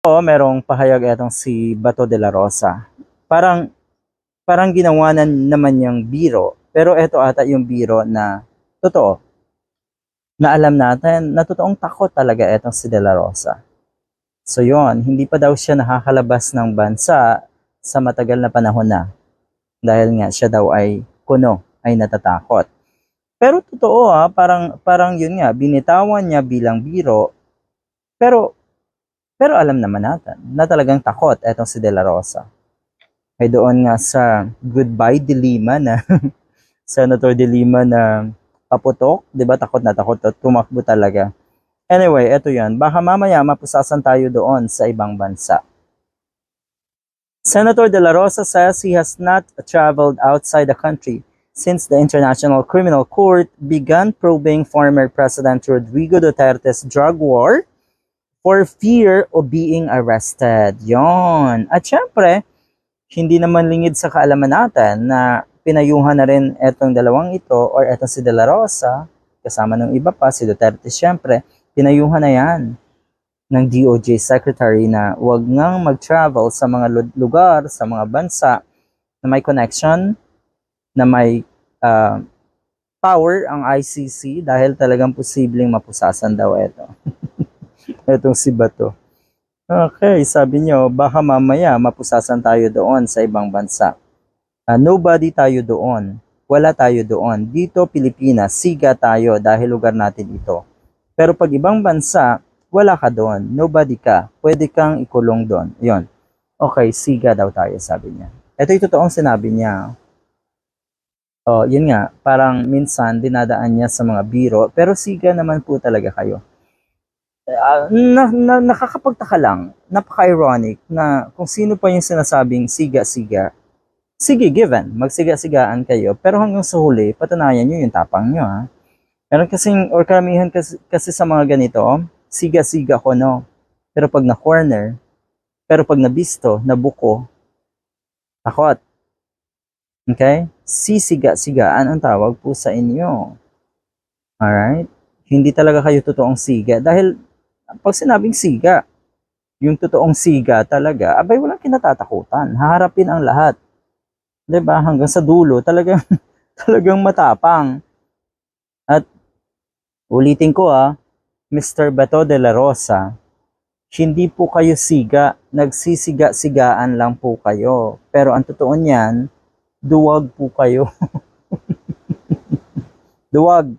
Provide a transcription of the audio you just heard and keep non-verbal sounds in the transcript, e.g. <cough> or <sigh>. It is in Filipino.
Oo, merong pahayag etong si Bato de la Rosa. Parang parang ginawa na naman niyang biro, pero eto ata yung biro na totoo. Na alam natin na totoong takot talaga etong si de la Rosa. So yon, hindi pa daw siya nakakalabas ng bansa sa matagal na panahon na. Dahil nga siya daw ay kuno, ay natatakot. Pero totoo ha, parang, parang yun nga, binitawan niya bilang biro, pero pero alam naman natin na talagang takot etong si De La Rosa. Ay doon nga sa Goodbye de Lima na <laughs> Senator de Lima na paputok, 'di ba? Takot na takot at tumakbo talaga. Anyway, eto 'yan. Baka mamaya mapusasan tayo doon sa ibang bansa. Senator De La Rosa says he has not traveled outside the country since the International Criminal Court began probing former President Rodrigo Duterte's drug war for fear of being arrested. Yon. At syempre, hindi naman lingid sa kaalaman natin na pinayuhan na rin etong dalawang ito or etong si De La Rosa, kasama ng iba pa, si Duterte syempre, pinayuhan na yan ng DOJ Secretary na wag ngang mag-travel sa mga lu- lugar, sa mga bansa na may connection, na may ah, power ang ICC dahil talagang posibleng mapusasan daw ito. <laughs> Etong si Bato. Okay, sabi nyo, baka mamaya mapusasan tayo doon sa ibang bansa. Ah, nobody tayo doon. Wala tayo doon. Dito, Pilipinas, siga tayo dahil lugar natin ito. Pero pag ibang bansa, wala ka doon. Nobody ka. Pwede kang ikulong doon. Yon. Okay, siga daw tayo, sabi niya. Ito yung totoong sinabi niya. Oh, yun nga, parang minsan dinadaan niya sa mga biro, pero siga naman po talaga kayo. Ah, na, na, nakakapagtaka lang, napaka-ironic na kung sino pa yung sinasabing siga-siga, sige, given, magsiga-sigaan kayo, pero hanggang sa huli, patunayan nyo yung tapang nyo, ha? Meron kasing, or karamihan kasi, kasi sa mga ganito, siga-siga ko, no? Pero pag na-corner, pero pag nabisto, nabuko, takot. Okay? Sisiga-sigaan ang tawag po sa inyo. Alright? Hindi talaga kayo totoong siga. Dahil, pag sinabing siga, yung totoong siga talaga, abay walang kinatatakutan. Haharapin ang lahat. 'Di ba Hanggang sa dulo, talagang, <laughs> talagang matapang. At, ulitin ko ah, Mr. Bato de la Rosa, hindi po kayo siga, nagsisiga-sigaan lang po kayo. Pero ang totoo niyan, duwag po kayo. <laughs> duwag.